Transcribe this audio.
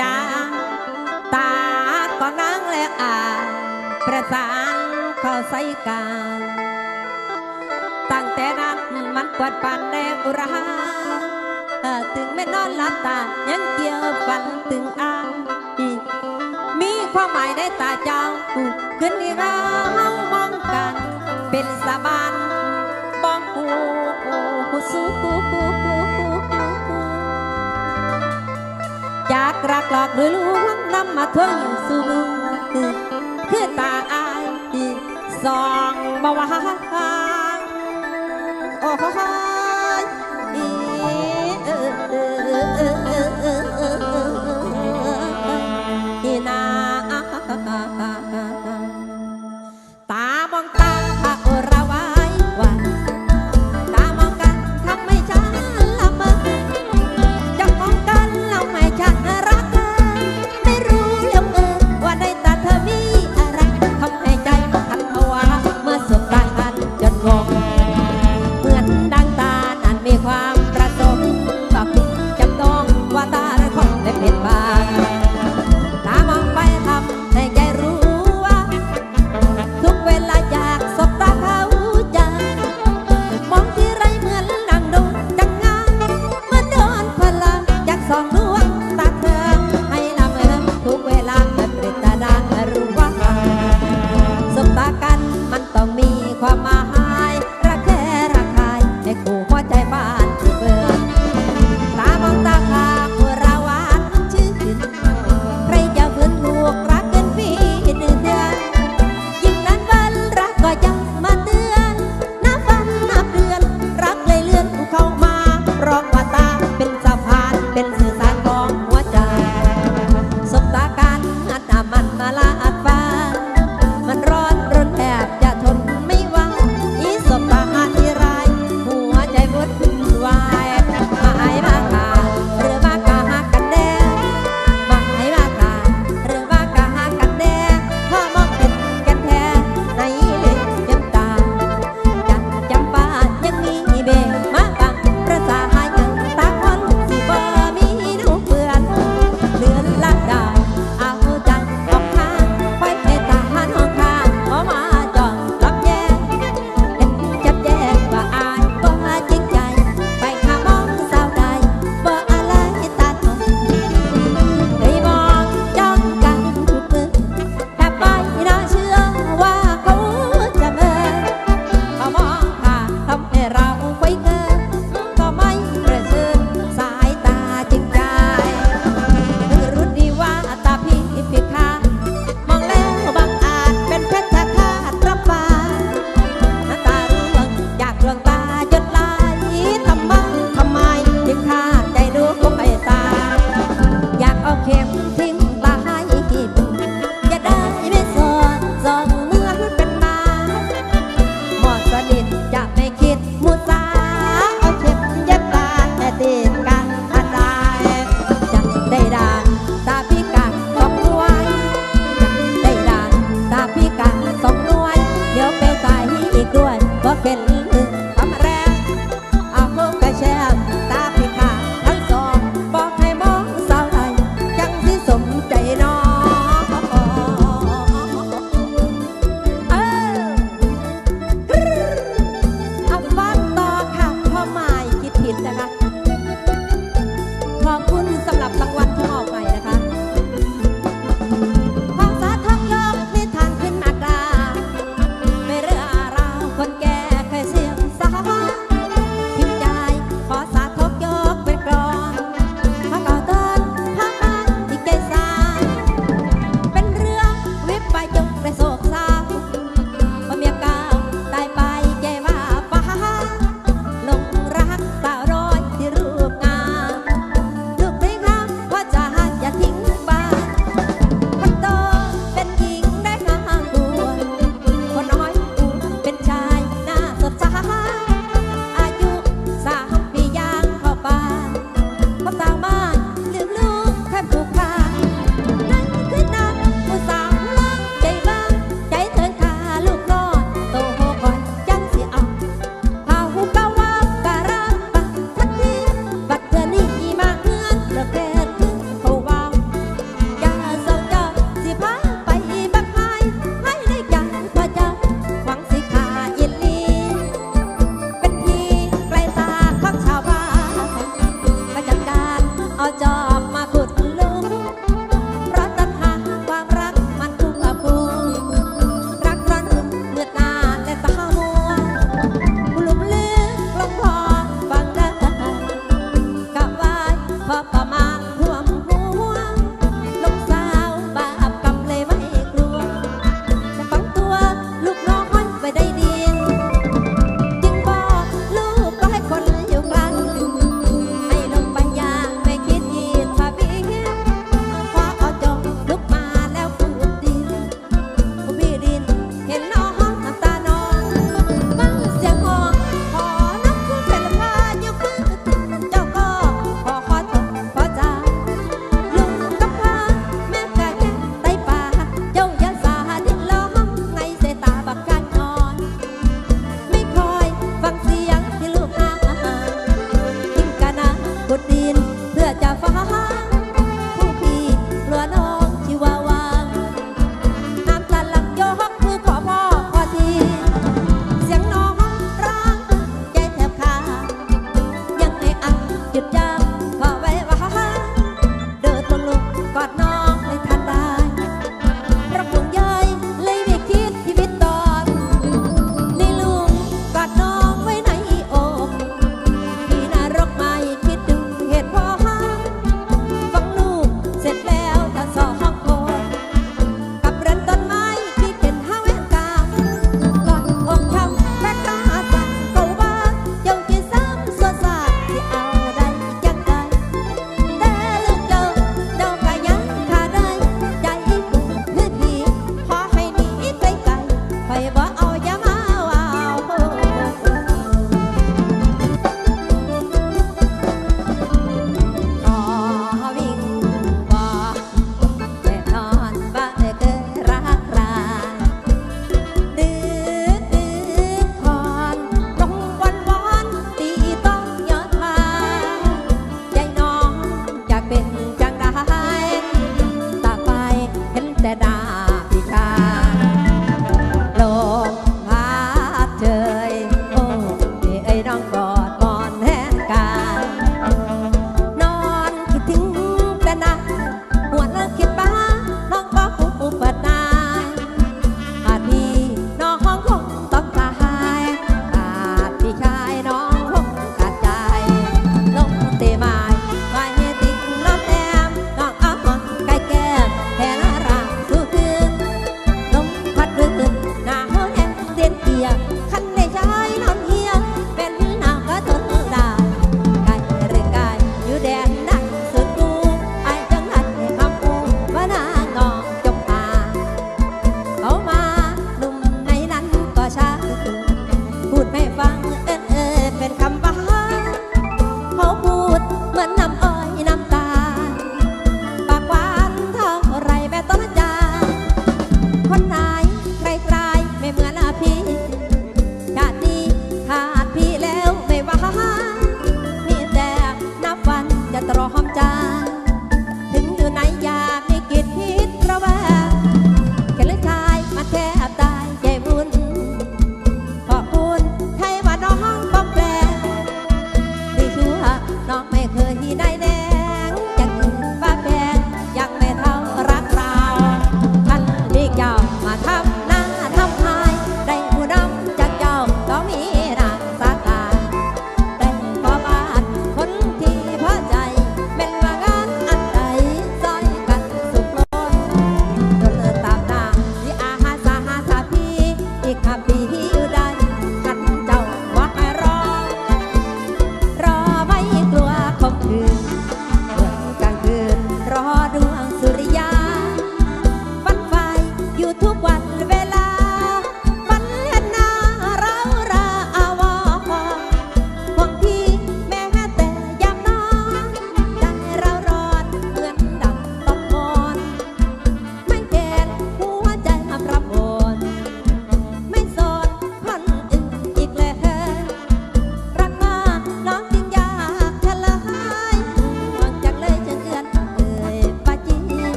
จางตาก็นั่งและอ่านประสานเขาใส่กันตั้งแต่นั้นมันกวดปันแดงอุราถึงแม่นอนหลับตา ยังเกี่ยวฝันถึงอามีความหมายในตาเจ้าขึ้นที่เรามองกัน เป็นสาบานบ้องหูหูสู้จาก รักหลอกหรือลวงนำมาทวงสู่มึงคือตาอายสองบาวางโอ้ยอีนา